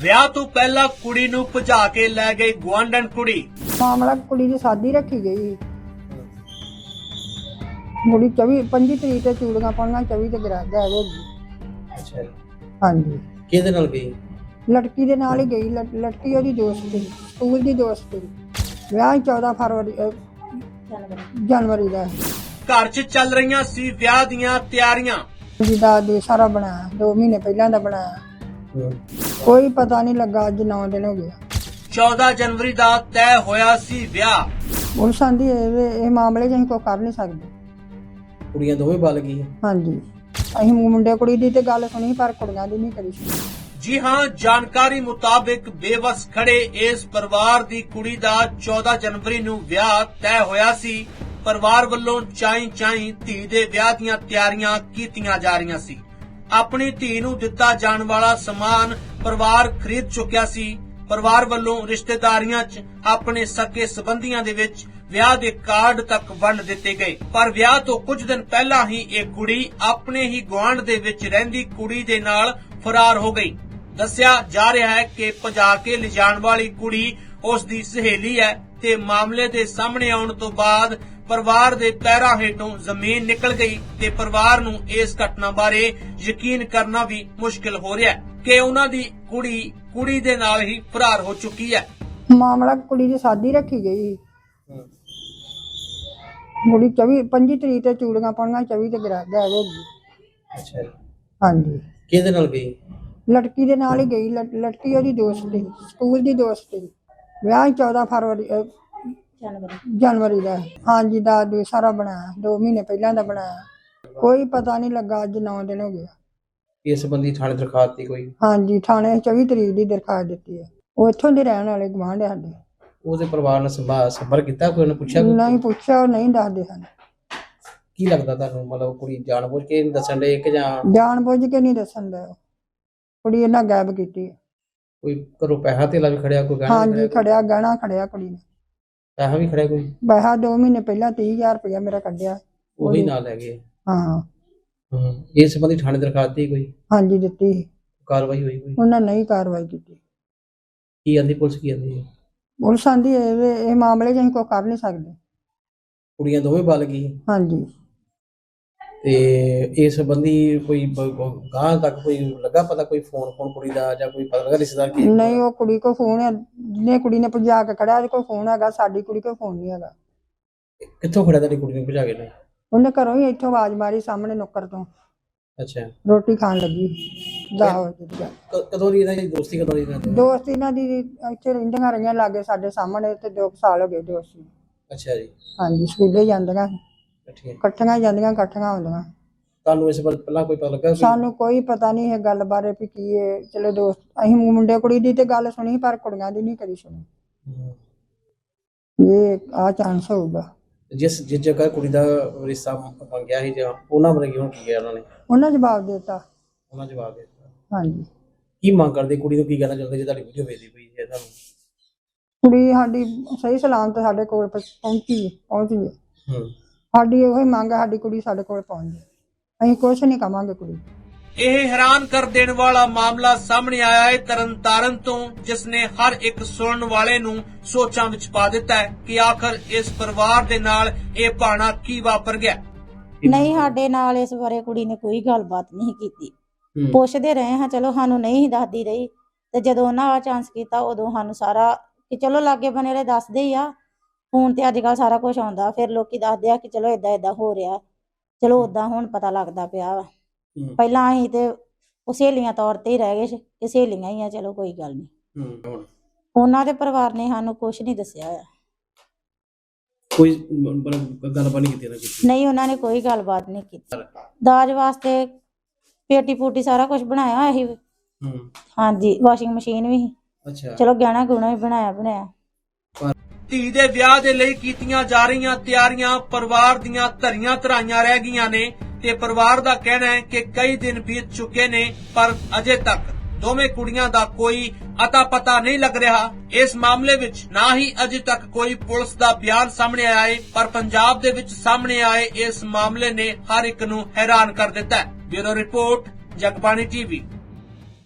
ਵਿਆਹ ਤੋਂ ਪਹਿਲਾਂ ਕੁੜੀ ਨੂੰ ਭਜਾ ਕੇ ਲੈ ਗਈ ਗੁਆਂਢਣ ਕੁੜੀ। ਮਾਮਲਾ ਕੁੜੀ ਦੀ ਸਾਦੀ ਰੱਖੀ ਗਈ ਕੁੜੀ 24 25 ਤਰੀਕ ਤੇ ਚੂੜੀਆਂ ਪਾਉਣੀਆਂ 24 ਤੇ ਗਰਾ ਗਾਇਬ ਹੋ ਅੱਛਾ ਹਾਂਜੀ। ਕਿਹਦੇ ਨਾਲ ਗਈ? ਲੜਕੀ ਦੇ ਨਾਲ ਹੀ ਗਈ ਲੜ- ਲੜਕੀ ਉਹਦੀ ਦੋਸਤ ਸੀ ਸਕੂਲ ਦੀ ਦੋਸਤ ਸੀ ਵਿਆਹ 14 ਫਰਵਰੀ ਅਹ, ਜਨਵਰੀ ਦਾ। ਘਰ 'ਚ ਚੱਲ ਰਹੀਆਂ ਸੀ ਵਿਆਹ ਦੀਆਂ ਤਿਆਰੀਆਂ। ਜਿਹਦਾ ਦੇ ਸਾਰਾ ਬਣਾਇਆ 2 ਮਹੀਨੇ ਪਹਿਲਾਂ ਦਾ ਬਣਾਇਆ। ਕੋਈ ਪਤਾ ਨਹੀਂ ਲੱਗਾ ਅੱਜ 9 ਦਿਨ ਹੋ ਗਿਆ 14 ਜਨਵਰੀ ਦਾ ਤੈਅ ਹੋਇਆ ਸੀ ਵਿਆਹ। ਪੁਲਿਸ ਆਂਦੀ ਇਹ ਇਹ ਮਾਮਲੇ 'ਚ ਅਸੀਂ ਕੋਈ ਕਰ ਨਹੀਂ ਸਕਦੇ। ਕੁੜੀਆਂ ਦੋਵੇਂ ਬਲ ਗਈ ਹਾਂਜੀ। ਅਸੀਂ ਮੁੰਡੇ ਕੁੜੀ ਦੀ ਤੇ ਗੱਲ ਸੁਣੀ ਪਰ ਕੁੜੀਆਂ ਦੀ ਨਹੀਂ ਕਰੀ। ਜੀ ਹਾਂ ਜਾਣਕਾਰੀ ਮੁਤਾਬਿਕ ਬੇਵਸ ਖੜੇ ਇਸ ਪਰਿਵਾਰ ਦੀ ਕੁੜੀ ਦਾ 14 ਜਨਵਰੀ ਨੂੰ ਵਿਆਹ ਤੈਅ ਹੋਇਆ ਸੀ। ਪਰਿਵਾਰ ਵੱਲੋਂ ਚਾਈ ਚਾਈ ਧੀ ਦੇ ਵਿਆਹ ਦੀਆਂ ਤਿਆਰੀਆਂ ਕੀਤੀਆਂ ਜਾ ਰਹੀਆਂ ਸੀ। ਆਪਣੀ ਧੀ ਨੂੰ ਦਿੱਤਾ ਜਾਣ ਵਾਲਾ ਸਮਾਨ ਪਰਿਵਾਰ ਖਰੀਦ ਚੁੱਕਿਆ ਸੀ। ਪਰਿਵਾਰ ਵੱਲੋਂ ਰਿਸ਼ਤੇਦਾਰੀਆਂ 'ਚ ਆਪਣੇ ਸਕੇ ਸਬੰਧੀਆਂ ਦੇ ਵਿੱਚ ਵਿਆਹ ਦੇ ਕਾਰਡ ਤੱਕ ਵੰਡ ਦਿੱਤੇ ਗਏ। ਪਰ ਵਿਆਹ ਤੋਂ ਕੁਝ ਦਿਨ ਪਹਿਲਾਂ ਹੀ ਇਹ ਕੁੜੀ ਆਪਣੇ ਹੀ ਗੁਆਂਢ ਦੇ ਵਿੱਚ ਰਹਿੰਦੀ ਕੁੜੀ ਦੇ ਨਾਲ ਫਰਾਰ ਹੋ ਗਈ। ਦੱਸਿਆ ਜਾ ਰਿਹਾ ਹੈ ਕਿ ਭਜਾ ਕੇ ਲਿਜਾਣ ਵਾਲੀ ਕੁੜੀ ਉਸ ਦੀ ਸਹੇਲੀ ਹੈ ਤੇ ਮਾਮਲੇ ਦੇ ਸਾਹਮਣੇ ਆਉਣ ਤੋਂ ਬਾਅਦ ਪਰਿਵਾਰ ਦੇ ਪੈਰਾਂ ਹੇਠੋਂ ਜ਼ਮੀਨ ਨਿਕਲ ਗਈ ਤੇ ਪਰਿਵਾਰ ਨੂੰ ਇਸ ਘਟਨਾ ਬਾਰੇ ਯਕੀਨ ਕਰਨਾ ਵੀ ਮੁਸ਼ਕਲ ਹੋ ਰਿਹਾ ਹੈ ਕਿ ਉਹਨਾਂ ਦੀ ਕੁੜੀ ਕੁੜੀ ਦੇ ਨਾਲ ਹੀ ਫਰਾਰ ਹੋ ਚੁੱਕੀ ਹੈ। ਮਾਮਲਾ ਕੁੜੀ ਦੀ ਸਾਦੀ ਰੱਖੀ ਗਈ। ਕੁੜੀ 24 25 ਤਰੀਕ ਤੇ ਚੂੜੀਆਂ ਪਾਉਣੀਆਂ 24 ਤੇ ਗਰਾ ਗਾਇਬ ਹੋ ਗਈ। ਅੱਛਾ ਹਾਂਜੀ। ਕਿਹਦੇ ਨਾਲ ਗਈ? ਲੜਕੀ ਦੇ ਨਾਲ ਹੀ ਗਈ ਲੜ- ਲੜਕੀ ਉਹਦੀ ਦੋਸਤ ਸੀ ਸਕੂਲ ਦੀ ਦੋਸਤ ਸੀ ਵਿਆਹ 14 ਫਰਵਰੀ ਅਹ, ਜਨਵਰੀ। ਦਾ। ਹਾਂਜੀ ਦਾ ਦੇ ਸਾਰਾ ਬਣਾਇਆ। 2 ਮਹੀਨੇ ਪਹਿਲਾਂ ਦਾ ਬਣਾਇਆ। ਕੋਈ ਪਤਾ ਨਹੀਂ ਲੱਗਾ ਅੱਜ 9 ਦਿਨ ਹੋ ਗਿਆ ਇਸ ਸੰਬੰਧੀ ਥਾਣੇ ਦਰਖਾਸਤ ਦੀ ਕੋਈ? ਹਾਂਜੀ ਥਾਣੇ 24 ਤਰੀਕ ਦੀ ਦਰਖਾਸਤ ਦਿੱਤੀ ਹੈ। ਉਹ ਇੱਥੋਂ ਦੇ ਰਹਿਣ ਵਾਲੇ ਗਵਾਂਢ ਸਾਡੇ। ਉਹਦੇ ਪਰਿਵਾਰ ਨਾਲ ਸੰਭਾ ਸੰਪਰਕ ਕੀਤਾ ਕੋਈ ਉਹਨੇ ਪੁੱਛਿਆ ਕੋਈ? ਨਹੀਂ ਪੁੱਛਿਆ ਉਹ ਨਹੀਂ ਦੱਸਦੇ ਹਨ ਕੀ ਲੱਗਦਾ ਤੁਹਾਨੂੰ? ਮਤਲਬ ਕੁੜੀ ਜਾਣਬੁੱਝ ਕੇ ਨਹੀਂ ਦੱਸਣ ਦੇ ਕਿ ਜਾਂ ਜਾਣ ਬੁੱਝ ਕੇ ਨਹੀਂ ਦੱਸਣ ਦਾ ਕੁੜੀ ਇਹਨਾਂ ਗਾਇਬ ਕੀਤੀ ਹੈ। ਕੋਈ ਘਰੋਂ ਪੈਸਾ ਧੇਲਾ ਵੀ ਖੜਿਆ ਕੋਈ ਗਹਿਣਾ ਵੀ ਹਾਂਜੀ ਖੜਿਆ, ਖੜਿਆ ਗਹਿਣਾ ਖੜਿਆ ਕੁੜੀ ਨੇ। ਪੈਸਾ ਵੀ ਖੜਿਆ ਕੋਈ? ਪੈਸਾ 2 ਮਹੀਨੇ ਪਹਿਲਾਂ 30000 ਰੁਪਇਆ ਮੇਰਾ ਕੱਢਿਆ। ਉਹੀ ਨਾਲ ਲੈ ਗਏ। ਹਾਂ। ਹੂੰ ਇਸ ਸੰਬੰਧੀ ਥਾਣੇ ਦਰਖਾਸਤ ਦੀ ਕੋਈ? ਹਾਂਜੀ ਦਿੱਤੀ। ਕਾਰਵਾਈ ਹੋਈ ਕੋਈ? ਉਹਨਾਂ ਨਹੀਂ ਕਾਰਵਾਈ ਕੀਤੀ। ਕੀ ਆਂਦੀ ਪੁਲਿਸ ਕੀ ਆਂਦੀ ਹੈ ਪੁਲਿਸ ਆਂਦੀ ਇਹ ਇਹ ਮਾਮਲੇ 'ਚ ਅਸੀਂ ਕੋਈ ਕਰ ਨਹੀਂ ਸਕਦੇ। ਕੁੜੀਆਂ ਦੋਵੇਂ ਬਲ ਗਈ। ਹਾਂਜੀ। ਤੇ ਇਸ ਸੰਬੰਧੀ ਕੋਈ ਗਾਂ ਤੱਕ ਕੋਈ ਲੱਗਾ ਪਤਾ ਕੋਈ ਫੋਨ ਫੋਨ ਕੁੜੀ ਦਾ ਜਾਂ ਕੋਈ ਪਤਾ ਲੱਗਾ ਰਿਸ਼ਤੇਦਾਰ ਕੀ ਨਹੀਂ ਉਹ ਕੁੜੀ ਕੋ ਫੋਨ ਹੈ ਜਿਹਨੇ ਕੁੜੀ ਨੇ ਭਜਾ ਕੇ ਖੜਿਆ ਉਹਦੇ ਕੋਲ ਫੋਨ ਹੈਗਾ ਸਾਡੀ ਕੁੜੀ ਕੋਲ ਫੋਨ ਨਹੀਂ ਹੈਗਾ। ਕਿੱਥੋਂ ਖੜਿਆ ਤੁਹਾਡੀ ਕੁੜੀ ਨੂੰ ਭਜਾ ਕੇ? ਲੈ ਉਹਨੇ ਘਰੋਂ ਹੀ ਇੱਥੋਂ ਆਵਾਜ਼ ਮਾਰੀ ਸਾਹਮਣੇ ਨੁੱਕਰ ਤੋਂ। ਅੱਛਾ। ਰੋਟੀ ਖਾਣ ਲੱਗੀ ਦਾ ਵਜੇ ਦੀ ਗੱਲ। ਕ- ਕਦੋਂ ਦੀ ਇਹਨਾਂ ਦੀ ਦੋਸਤੀ ਕਦੋਂ ਦੀ ਇਹਨਾਂ ਦੀ? ਦੋਸਤ ਇਹਨਾਂ ਦੀ ਇੱਥੇ ਰਹਿੰਦੀਆਂ ਰਹੀਆਂ ਲਾਗੇ ਸਾਡੇ ਸਾਹਮਣੇ ਤੇ 2 ਸਾਲ ਹੋ ਗਏ ਦੋਸਤ ਨੂੰ। ਅੱਛਾ ਜੀ। ਹਾਂਜੀ ਸਕੂਲੇ ਜਾਂਦੀਆਂ ਠੀਕ ਇਕੱਠੀਆਂ ਜਾਂਦੀਆਂ ਇਕੱਠੀਆਂ ਆਉਂਦੀਆਂ ਤੁਹਾਨੂੰ ਇਸ ਬਾਰੇ ਪਹਿਲਾਂ ਕੋਈ ਪਤਾ ਲੱਗਾ? ਸਾਨੂੰ ਕੋਈ ਪਤਾ ਨਹੀਂ ਇਹ ਗੱਲ ਬਾਰੇ ਵੀ ਕੀ ਹੈ ਚਲੋ ਦੋਸਤ ਅਸੀਂ ਮੁੰਡੇ ਕੁੜੀ ਦੀ ਤੇ ਗੱਲ ਸੁਣੀ ਪਰ ਕੁੜੀਆਂ ਦੀ ਨਹੀਂ ਕਦੀ ਸੁਣੀ। ਹਮ। ਇਹ ਆ ਚਾਂਸ ਹੋਊਗਾ। ਜਿਸ ਜਿਸ ਜਗ੍ਹਾ ਕੁੜੀ ਦਾ ਰਿਸ਼ਤਾ ਮੰਗਿਆ ਸੀ ਜਾਂ ਉਹਨਾਂ ਬਾਰੇ ਕਿਉਂ ਕੀ ਗਿਆ ਉਹਨਾਂ ਨੇ? ਉਹਨਾਂ ਜਵਾਬ ਦੇ ਦਿੱਤਾ। ਉਹਨਾਂ ਜਵਾਬ ਦੇ ਦਿੱਤਾ। ਹਾਂਜੀ। ਕੀ ਮੰਗ ਕਰਦੇ ਕੁੜੀ ਨੂੰ ਕੀ ਕਹਿਣਾ ਚਾਹੁੰਦੇ ਜੇ ਤੁਹਾਡੀ ਵੀਡੀਓ ਵੇਖਦੀ ਪਈ ਹੈ ਤੁਹਾਨੂੰ? ਕੁੜੀ ਸਾਡੀ ਸਹੀ ਸਲਾਮਤ ਸਾਡੇ ਕੋਲ ਪ- ਪਹੁੰਚੀ ਹੈ, ਪਹੁੰਚ ਗਈ ਹੈ। ਸਾਡੀ ਉਹੀ ਮੰਗ ਹੈ ਸਾਡੀ ਕੁੜੀ ਸਾਡੇ ਕੋਲ ਪਹੁੰਚ ਜਾਏ ਅਸੀਂ ਕੁਛ ਨਹੀਂ ਕਵਾਂਗੇ ਕੁੜੀ। ਨੂੰ। ਇਹ ਹੈਰਾਨ ਕਰ ਦੇਣ ਵਾਲਾ ਮਾਮਲਾ ਸਾਹਮਣੇ ਆਇਆ ਹੈ ਤਰਨਤਾਰਨ ਤੋਂ ਜਿਸ ਨੇ ਹਰ ਇੱਕ ਸੁਣਨ ਵਾਲੇ ਨੂੰ ਸੋਚਾਂ ਵਿੱਚ ਪਾ ਦਿੱਤਾ ਹੈ ਕਿ ਆਖਰ ਇਸ ਪਰਿਵਾਰ ਦੇ ਨਾਲ ਇਹ ਭਾਣਾ ਕੀ ਵਾਪਰ ਗਿਆ। ਨਹੀਂ ਸਾਡੇ ਨਾਲ ਇਸ ਬਾਰੇ ਕੁੜੀ ਨੇ ਕੋਈ ਗੱਲਬਾਤ ਨਹੀਂ ਕੀਤੀ। ਪੁੱਛਦੇ ਰਹੇ ਹਾਂ ਚਲੋ ਸਾਨੂੰ ਨਹੀਂ ਦੱਸਦੀ ਰਹੀ। ਤੇ ਜਦੋਂ ਉਹਨਾਂ ਆ ਚਾਂਸ ਕੀਤਾ ਉਦੋਂ ਸਾਨੂੰ ਸਾਰਾ ਕਿ ਚਲੋ ਲਾਗੇ ਬਨੇ ਵਾਲੇ ਦੱਸਦੇ ਹੀ ਆ। ਫੋਨ ਤੇ ਅੱਜ ਕੱਲ ਸਾਰਾ ਕੁਝ ਆਉਂਦਾ ਫਿਰ ਲੋਕੀ ਦੱਸਦੇ ਆ ਕਿ ਚਲੋ ਇਦਾਂ ਇਦਾਂ ਹੋ ਰਿਹਾ। ਚਲੋ ਉਦਾਂ ਹੁਣ ਪਤਾ ਲੱਗਦਾ ਪਿਆ ਵਾ। ਪਹਿਲਾਂ ਅਸੀਂ ਤੇ ਉਹ ਸਹੇਲੀਆਂ ਤੌਰ ਤੇ ਹੀ ਰਹਿ ਗਏ ਸੀ ਕਿ ਸਹੇਲੀਆਂ ਹੀ ਆ ਚਲੋ ਕੋਈ ਗੱਲ ਨਹੀਂ। ਉਹਨਾਂ ਦੇ ਪਰਿਵਾਰ ਨੇ ਸਾਨੂੰ ਕੁਝ ਨਹੀਂ ਦੱਸਿਆ ਹੋਇਆ ਕੋਈ ਗੱਲਬਾਤ ਨਹੀਂ ਕੀਤੀ ਨਾ ਕੀਤੀ ਨਹੀਂ ਉਹਨਾਂ ਨੇ ਕੋਈ ਗੱਲਬਾਤ ਨਹੀਂ ਕੀਤੀ। ਦਾਜ ਵਾਸਤੇ ਪੇਟੀ ਪੂਟੀ ਸਾਰਾ ਕੁਝ ਬਣਾਇਆ ਹੋਇਆ ਸੀ। ਹਾਂਜੀ ਵਾਸ਼ਿੰਗ ਮਸ਼ੀਨ ਵੀ ਸੀ। ਅੱਛਾ। ਚਲੋ ਗਹਿਣਾ ਗੁਣਾ ਵੀ ਬਣਾਇਆ ਬਣਾਇਆ। ਧੀ ਦੇ ਵਿਆਹ ਦੇ ਲਈ ਕੀਤੀਆਂ ਜਾ ਰਹੀਆਂ ਤਿਆਰੀਆਂ ਪਰਿਵਾਰ ਦੀਆਂ ਧਰੀਆਂ ਧਰਾਈਆਂ ਰਹਿ ਗਈਆਂ ਨੇ ਤੇ ਪਰਿਵਾਰ ਦਾ ਕਹਿਣਾ ਹੈ ਕਿ ਕਈ ਦਿਨ ਬੀਤ ਚੁੱਕੇ ਨੇ, ਪਰ ਅਜੇ ਤੱਕ ਦੋਵੇਂ ਕੁੜੀਆਂ ਦਾ ਕੋਈ ਅਤਾ ਪਤਾ ਨਹੀਂ ਲੱਗ ਰਿਹਾ। ਇਸ ਮਾਮਲੇ ਵਿੱਚ ਨਾ ਹੀ ਅਜੇ ਤੱਕ ਕੋਈ ਪੁਲਿਸ ਦਾ ਬਿਆਨ ਸਾਹਮਣੇ ਆਇਆ ਹੈ ਪਰ ਪੰਜਾਬ ਦੇ ਵਿੱਚ ਸਾਹਮਣੇ ਆਏ ਇਸ ਮਾਮਲੇ ਨੇ ਹਰ ਇੱਕ ਨੂੰ ਹੈਰਾਨ ਕਰ ਦਿੱਤਾ ਹੈ। Bureau report, Jagbani TV.